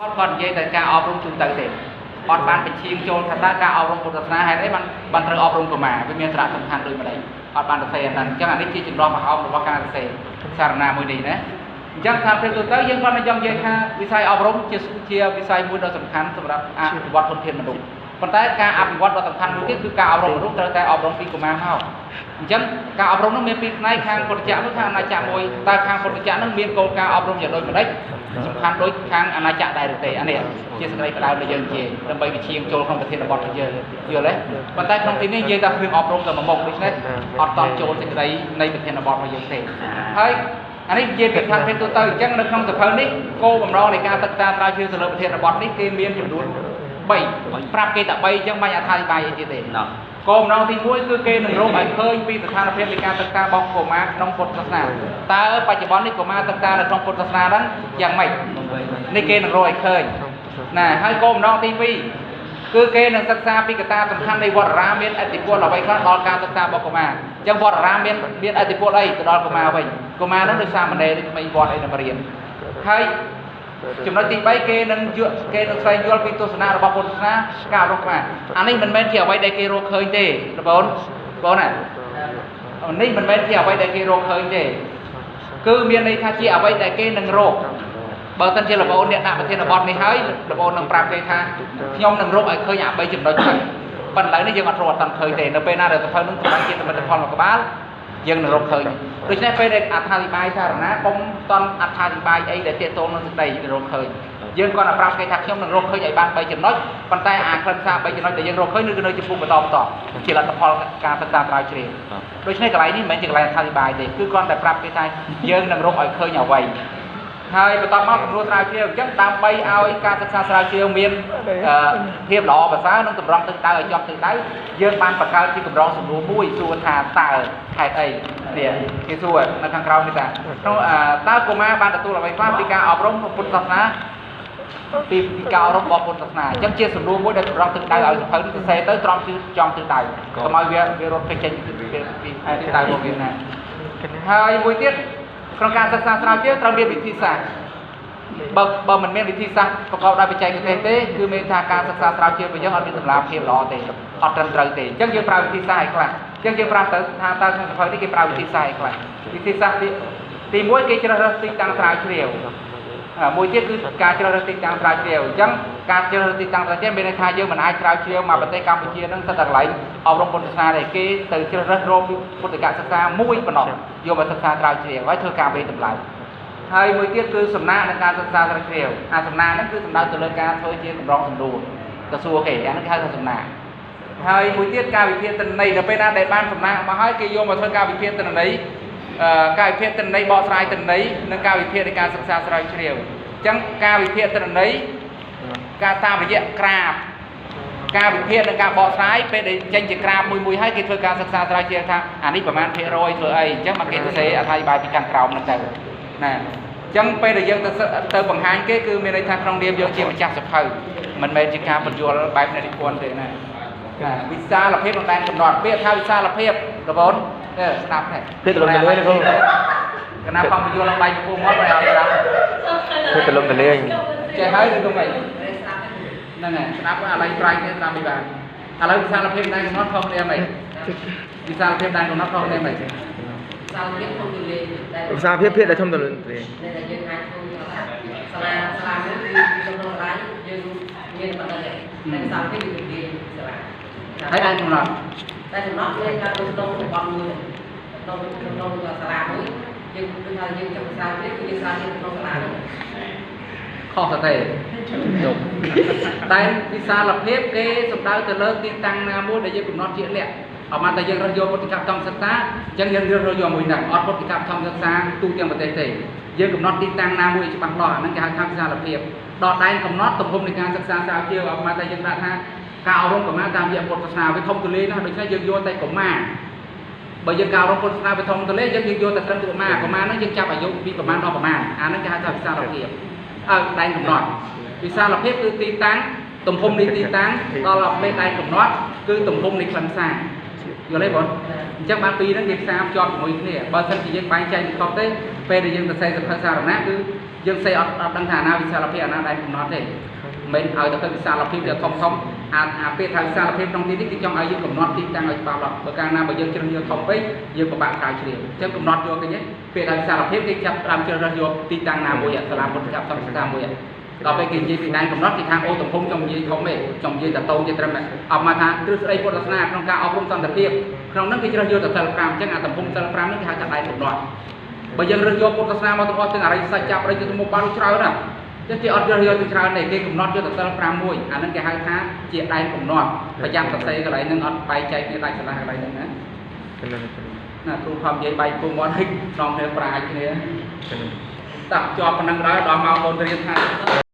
គាត់គាត់និយាយតែការអប់រំទូទៅទេអត់បានបញ្ឈៀងចូលថាតើការអប់រំពុទ្ធសាសនាហេតុអីបានបានត្រូវអប់រំកុមារវាមានសារៈសំខាន់ដូចម្ដេចអត់បានទៅសេអាហ្នឹងអញ្ចឹងអានេះជាចម្លោះមហោបរបស់ការសរសេរសារណាមួយនេះណាអញ្ចឹងថាពេលទូទៅយើងគាត់មិនចង់និយាយថាវិស័យអប់រំជាជាវិស័យមួយដ៏សំខាន់សម្រាប់អភិវឌ្ឍធនធានមនុស្ស ប៉ុន្តែការអភិវឌ្ឍដ៏សំខាន់មួយទៀតគឺការអប់រំមនុស្សត្រូវតែអប់រំពីកុមារមកអញ្ចឹងការអប់រំនោះមានពីរផ្នែកខាងពុទ្ធចក្រមួយខាងអាណាចក្រមួយតើខាងពុទ្ធចក្រនោះមានគោលការណ៍អប់រំយ៉ាងដូចម្ដេចសំខាន់ដូចខាងអាណាចក្រដែរឬទេអានេះជាសេចក្តីផ្ដើមដែលយើងនិយាយដើម្បីវិជាងចូលក្នុងប្រធានបទរបស់យើងយល់ទេប៉ុន្តែក្នុងទីនេះនិយាយតែគ្រឿងអប់រំទៅមួយមុខដូច្នេះអត់តន់ចូលសេចក្តីនៃប្រធានបទរបស់យើងទេហើយអានេះនិយាយពីខាងភាពទូទៅអញ្ចឹងនៅក្នុងសភៅនេះគោលបំណងនៃការសិក្សាស្រាវជ្រាវទៅលើប្រធានបទនេះគេមានចំនួន 3ប្រាប់គេតែ3អញ្ចឹងបាញ់អត្ថាធិប្បាយអីទៀតទេណោះគោលបំណងទី1គឺគេនឹងរកឲ្យឃើញពីស្ថានភាពនៃការសិក្សារបស់កុមារក្នុងពុទ្ធសាសនាតើបច្ចុប្បន្ននេះកុមារសិក្សានៅក្នុងពុទ្ធសាសនាហ្នឹងយ៉ាងម៉េចនេះគេនឹងរកឲ្យឃើញណាហើយគោលបំណងទី2គឺគេនឹងសិក្សាពីកត្តាសំខាន់នៃវត្តអារាមមានអតិពលអ្វីខ្លះដល់ការសិក្សារបស់កុមារអញ្ចឹងវត្តអារាមមានមានអតិពលអីទៅដល់កុមារវិញកុមារហ្នឹងដោយសារមនេឬក្មេងវត្តអីនៅរៀនហើយ ចំណុចទី3គេនឹងយកគេនឹងស្វែងយល់ពីទស្សនៈរបស់ពុទ្ធសាសនាការអប់រំខ្មែរអានេះមិនមែនជាអ្វីដែលគេរកឃើញទេបងប្អូនបងណាអានេះមិនមែនជាអ្វីដែលគេរកឃើញទេគឺមានន័យថាជាអ្វីដែលគេនឹងរកបើមិនជាលោកប្អូនអ្នកដាក់ប្រធានបទនេះហើយលោកប្អូននឹងប្រាប់គេថាខ្ញុំនឹងរកឲ្យឃើញអា3ចំណុចហ្នឹងប៉ុន្តែឥឡូវនេះយើងអត់រកអត់តាន់ឃើញទេនៅពេលណាដែលសភៅនឹងសម្រាប់ជាសមិទ្ធផលមកក្បាល យើងនឹងរកឃើញដូច្នេះពេលដែលអត្ថាធិប្បាយសារណាកុំតន់អត្ថាធិប្បាយអីដែលទាក់ទងនឹងសេចក្តីយើងរកឃើញយើងគាត់តែប្រាប់គេថាខ្ញុំនឹងរកឃើញឲ្យបាន3ចំណុចប៉ុន្តែអាខ្លឹមសារ3ចំណុចដែលយើងរកឃើញនៅនៅចំពោះបន្តបន្តជាលទ្ធផលការសិក្សាស្រាវជ្រាវដូច្នេះកន្លែងនេះមិនមែនជាកន្លែងអត្ថាធិប្បាយទេគឺគាត់តែប្រាប់គេថាយើងនឹងរកឲ្យឃើញអ្វី ហើយបន្តមកសម្រួលស្រាវជ្រាវអញ្ចឹងដើម្បីឲ្យការសិក្សាស្រាវជ្រាវមានអឺភាពល្អប្រសើរនិងតម្រង់ទិសដៅឲ្យជាប់ទិសដៅយើងបានបង្កើតជាកម្រងសំណួរមួយសួរថាតើហេតុអីនេះគេសួរនៅខាងក្រោមនេះថាក្នុងអឺតើកុមារបានទទួលអ្វីខ្លះពីការអប់រំពុទ្ធសាសនាពីពីការអប់រំរបស់ពុទ្ធសាសនាអញ្ចឹងជាសំណួរមួយដែលតម្រង់ទិសដៅឲ្យសភៅនេះសរសេរទៅត្រង់ជឿចំទិសដៅកុំឲ្យវាវារត់ពេកចេញពីពីទិសដៅរបស់វាណាហើយមួយទៀត ក្នុងការសិក្សាស្រាវជ្រាវត្រូវមានវិធីសាស្ត្របើបើមិនមានវិធីសាស្ត្រប្រកបដោយបច្ចេកទេសទេគឺមានថាការសិក្សាស្រាវជ្រាវរបស់យើងអត់មានតម្លាភាពល្អទេអត់ត្រឹមត្រូវទេអញ្ចឹងយើងប្រើវិធីសាស្ត្រឲ្យខ្លះអញ្ចឹងយើងប្រើទៅថាតើក្នុងសភៅនេះគេប្រើវិធីសាស្ត្រឲ្យខ្លះវិធីសាស្ត្រទីទី1គេជ្រើសរើសទីតាំងស្រាវជ្រាវអា មួយទៀតគឺការជ្រើសរើសទីតាំងស្រាវជ្រាវអញ្ចឹងការជ្រើសរើសទីតាំងស្រាវជ្រាវមានន័យថាយើងមិនអាចស្រាវជ្រាវមកប្រទេសកម្ពុជានឹងស្ថិតតែកន្លែងអប់រំពុទ្ធសាសនាទេគេទៅជ្រើសរើសរកពុទ្ធិកសិក្សាមួយប៉ុណ្ណោះយកមកសិក្សាស្រាវជ្រាវហើយធ្វើការវិតម្លៃហើយមួយទៀតគឺសំណាក់នៃការសិក្សាស្រាវជ្រាវអាសំណាក់ហ្នឹងគឺសំដៅទៅលើការធ្វើជាកម្រងសំណួរទៅសួរគេអាហ្នឹងគេហៅថាសំណាក់ហើយមួយទៀតការវិភាគទិន្នន័យនៅពេលណាដែលបានសំណាក់មកហើយគេយកមកធ្វើការវិភាគទិន្នន័យអឺ ការវិភាគទិន្នន័យបកស្រាយទិន្នន័យនិងការវិភាគនៃការសិក្សាស្រាវជ្រាវអញ្ចឹងការវិភាគទិន្នន័យការតាមរយៈក្រាបការវិភាគនិងការបកស្រាយពេលដែលចេញជាក្រាបមួយមួយហើយគេធ្វើការសិក្សាស្រាវជ្រាវថាអានេះប្រមាណភាគរយធ្វើអីអញ្ចឹងមកគេសរសេរអធិប្បាយពីខាងក្រោមហ្នឹងទៅណាអញ្ចឹងពេលដែលយើងទៅសិទៅបង្ហាញគេគឺមានន័យថាក្នុងនាមយើងជាម្ចាស់សភៅមិនមែនជាការបញ្យល់បែបនិពន្ធទេណាណាវិសាលភាពក្នុងដែនកំណត់ពាក្យថាវិសាលភាព បងប្អូនអឺស្ដាប់នេះភាពទលំទលាយណាគ្រូកណាផងបញ្យល់ឡើងបែបពពុះមកប្រហែលស្ដាប់ភាពទលំទលាយចេះហើយឬក៏មិនហ្នឹងហើយស្ដាប់អាឡៃប្រៃនេះស្ដាប់មិនបានឥឡូវវិសាលភាពដែនកំណត់ខុសគ្នាមិនវិសាលភាពដែនកំណត់ខុសគ្នាមិនសាលភាពក្នុងទូលេដែលភាសាភាពភាពដែលធំទលំទលាយដែលយើងអាចធ្វើថាសាលាសាលានេះគឺក្នុងសាលាយើងមានបណ្ដឹងតែសាលភាពគឺនិយាយសាលាហើយដែនកំណត់ តែចំណត់មានការក្នុងក្នុងតំបន់មួយក្នុងក្នុងសាលាមួយយើងគឺថាយើងចង់សាលភាពគឺសាលភាពក្នុងសាលានោះខុសទៅទេយប់តែវិសាលភាពគេសំដៅទៅលើទីតាំងណាមួយដែលយើងកំណត់ជាក់លាក់អត់មកតែយើងរើសយកពុទ្ធិកធម្មសិក្សាអញ្ចឹងយើងរើសយកមួយហ្នឹងអត់ពុទ្ធិកធម្មសិក្សាទូទាំងប្រទេសទេយើងកំណត់ទីតាំងណាមួយឲ្យច្បាស់លាស់អាហ្នឹងគេហៅថាវិសាលភាពដល់ដែនកំណត់ទំហំនៃការសិក្សាស្រាវជ្រាវអត់មកតែយើងដាក់ថា ការអប់រំកុមារតាមរយៈពុទ្ធសាសនាវាធំទូលាយណាស់ដូច្នេះយើងយកតែកុមារបើយើងការរំពុទ្ធសាសនាបឋមទលេយើងយើងយកតែត្រឹមទៅប្រមាណប្រមាណហ្នឹងយើងចាប់អាយុពីប្រមាណដល់ប្រមាណអាហ្នឹងគេហៅថាវិសាលភាពអើដែនកំណត់វិសាលភាពគឺទីតាំងទំហំនៃទីតាំងដល់ពេលដែនកំណត់គឺទំហំនៃខ្លឹមសារយល់ទេបងអញ្ចឹងបានពីរហ្នឹងគេផ្សារភ្ជាប់ជាមួយគ្នាបើសិនជាយើងបែងចែកមិនខុសទេពេលដែលយើងទៅសេសភៅសារណៈគឺយើងសេអត់អត់ដឹងថាអាណាវិសាលភាពអាណាដែលកំណត់ទេមិនឲ្យទៅវិសាលភាពវាធំធំ អាអាពេលថាវិសាលភាពក្នុងទីនេះគឺចង់ឲ្យយើងកំណត់ទីតាំងឲ្យច្បាស់លាស់បើកាលណាបើយើងជ្រើសយកធំពេកយើងពិបាកក្រោយជ្រាវអញ្ចឹងកំណត់យកគេទេពេលដែលវិសាលភាពគេចាប់តាមជ្រើសរើសយកទីតាំងណាមួយសាលាពុទ្ធកម្មសំស្ដាមួយដល់ពេលគេនិយាយពីដែនកំណត់គេថាអូទំហំចង់និយាយធំទេចង់និយាយតតូនទេត្រឹមតែអបមកថាទ្រឹស្ដីពុទ្ធសាសនាក្នុងការអប់រំសន្តិភាពក្នុងនោះគេជ្រើសយកតែសិល5អញ្ចឹងអាទំហំសិល5នេះគេហៅថាដែនកំណត់បើយើងរើសយកពុទ្ធសាសនាមកទាំងអស់ទាំងអរិយសច្ចៈប្រតិទិមុខបានច្រើនណាស់ ចឹងគេអត់រើសយកទៅច្រើនទេគេកំណត់យកតែសិល5មួយអានឹងគេហៅថាជាដែនកំណត់ប្រចាំសរសេរកន្លែងហ្នឹងអត់បែកចែកគ្នាដាច់ស្រឡះកន្លែងហ្នឹងណាកណ្ដឹងណាគ្រូខំនិយាយបែកពុំមកឲ្យក្នុងគ្នាប្រាជ្ញគ្នាកណ្ដឹងតាក់ជាប់ប៉ុណ្ណឹងដែរដល់មកបនរៀនថា